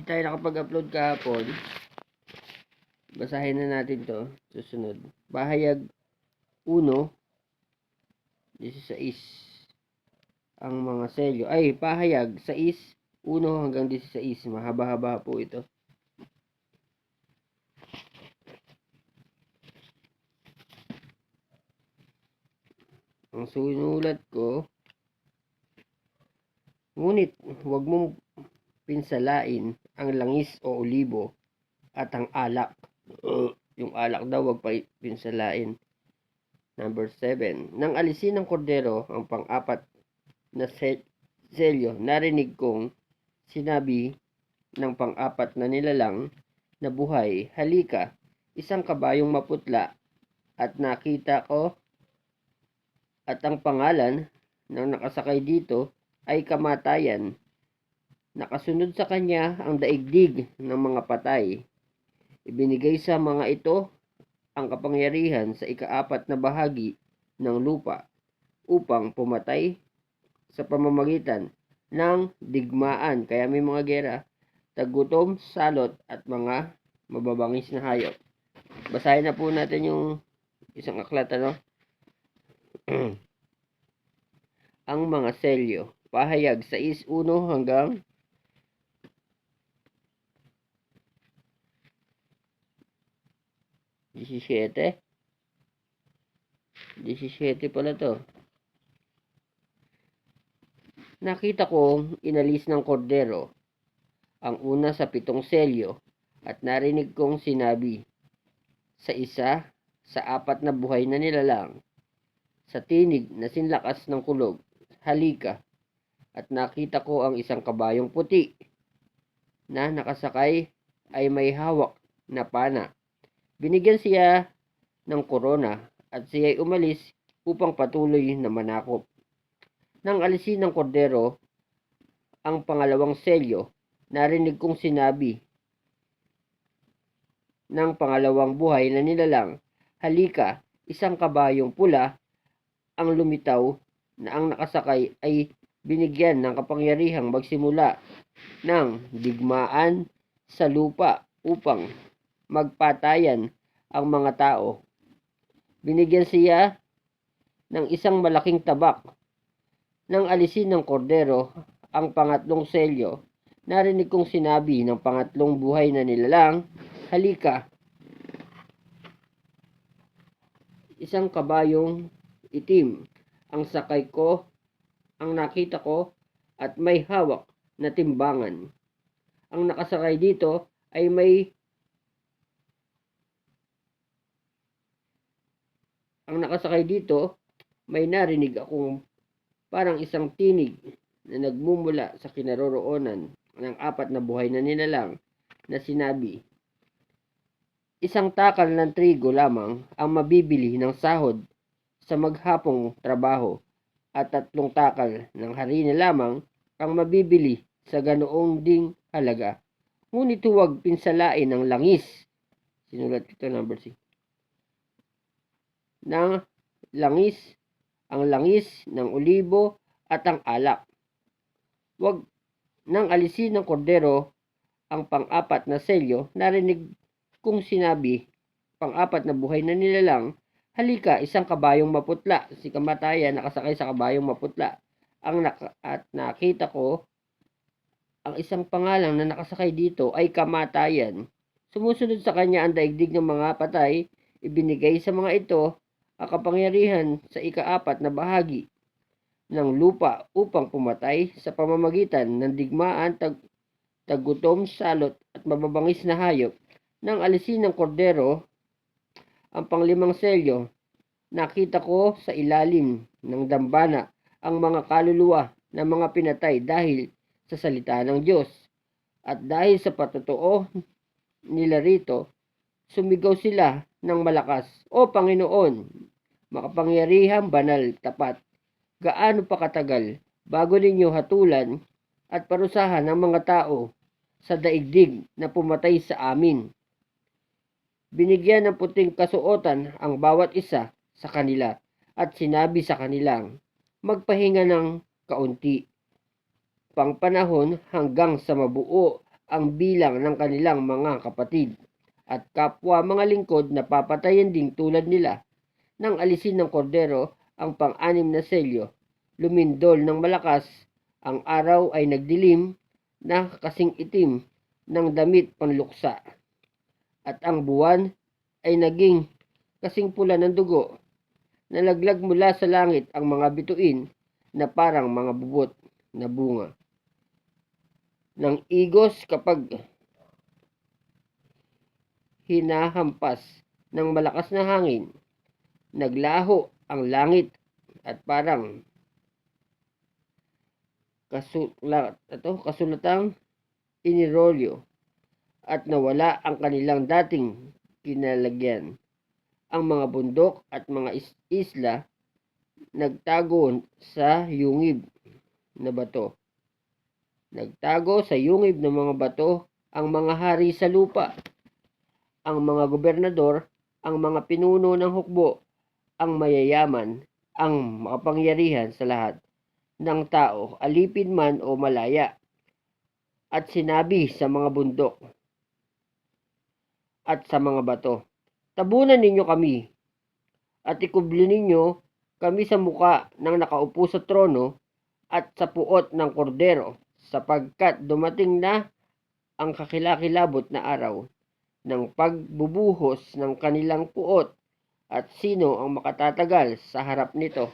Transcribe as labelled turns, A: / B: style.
A: Hindi tayo nakapag-upload kahapon. Basahin na natin to. Susunod. Bahayag 1, 16. Ang mga selyo. Ay, pahayag 6, 1 hanggang 16. Mahaba-haba po ito. Ang sunulat ko, ngunit huwag mong pinsalain ang langis o olibo at ang alak. yung alak daw wag pa pinsalain. Number 7. Nang alisin ng kordero ang pang-apat na sel- selyo, narinig kong sinabi ng pang-apat na nilalang na buhay, halika, isang kabayong maputla at nakita ko at ang pangalan ng nakasakay dito ay kamatayan. Nakasunod sa kanya ang daigdig ng mga patay. Ibinigay sa mga ito ang kapangyarihan sa ikaapat na bahagi ng lupa upang pumatay sa pamamagitan ng digmaan. Kaya may mga gera, tagutom, salot at mga mababangis na hayop. Basahin na po natin yung isang aklat ano. ang mga selyo. Pahayag sa is 1 hanggang Disisiyete. Disisiyete pala to. Nakita kong inalis ng kordero ang una sa pitong selyo at narinig kong sinabi sa isa sa apat na buhay na nilalang sa tinig na sinlakas ng kulog, halika, at nakita ko ang isang kabayong puti na nakasakay ay may hawak na pana. Binigyan siya ng korona at siya ay umalis upang patuloy na manakop. Nang alisin ng kordero ang pangalawang selyo, narinig kong sinabi ng pangalawang buhay na nilalang, halika, isang kabayong pula ang lumitaw na ang nakasakay ay binigyan ng kapangyarihang magsimula ng digmaan sa lupa upang magpatayan ang mga tao. Binigyan siya ng isang malaking tabak nang alisin ng kordero ang pangatlong selyo. Narinig kong sinabi ng pangatlong buhay na nilalang, halika, isang kabayong itim ang sakay ko, ang nakita ko, at may hawak na timbangan. Ang nakasakay dito ay may ang nakasakay dito may narinig akong parang isang tinig na nagmumula sa kinaroroonan ng apat na buhay na nilalang na sinabi, Isang takal ng trigo lamang ang mabibili ng sahod sa maghapong trabaho at tatlong takal ng harina lamang ang mabibili sa ganoong ding halaga. Ngunit huwag pinsalain ng langis. Sinulat ito number 6. Ng langis, ang langis ng olibo at ang alak. Huwag nang alisin ng kordero ang pang-apat na selyo, narinig kong sinabi, pang-apat na buhay na nilalang, halika, isang kabayong maputla, si kamatayan nakasakay sa kabayong maputla. Ang naka- at nakita ko, ang isang pangalang na nakasakay dito ay kamatayan. Sumusunod sa kanya ang daigdig ng mga patay, ibinigay sa mga ito kapangyarihan sa ikaapat na bahagi ng lupa upang pumatay sa pamamagitan ng digmaan, tag, tagutom, salot at mababangis na hayop. Nang alisin ng kordero ang panglimang selyo, nakita ko sa ilalim ng dambana ang mga kaluluwa ng mga pinatay dahil sa salita ng Diyos. At dahil sa patotoo nila rito, sumigaw sila ng malakas, O Panginoon, makapangyarihang banal, tapat, gaano pa katagal bago ninyo hatulan at parusahan ang mga tao sa daigdig na pumatay sa amin. Binigyan ng puting kasuotan ang bawat isa sa kanila at sinabi sa kanilang, magpahinga ng kaunti. Pangpanahon hanggang sa mabuo ang bilang ng kanilang mga kapatid at kapwa mga lingkod na papatayin ding tulad nila. Nang alisin ng kordero ang pang-anim na selyo, lumindol ng malakas, ang araw ay nagdilim na kasing itim ng damit panluksa. At ang buwan ay naging kasing pula ng dugo. Nalaglag mula sa langit ang mga bituin na parang mga bubot na bunga ng igos kapag hinahampas ng malakas na hangin. Naglaho ang langit at parang kasulat, ito, kasulatang inirolyo at nawala ang kanilang dating kinalagyan. Ang mga bundok at mga is- isla nagtago sa yungib na bato. Nagtago sa yungib ng mga bato ang mga hari sa lupa, ang mga gobernador, ang mga pinuno ng hukbo, ang mayayaman, ang makapangyarihan sa lahat ng tao, alipin man o malaya. At sinabi sa mga bundok at sa mga bato, Tabunan ninyo kami at ikubli ninyo kami sa muka ng nakaupo sa trono at sa puot ng kordero sapagkat dumating na ang kakilakilabot na araw ng pagbubuhos ng kanilang puot at sino ang makatatagal sa harap nito.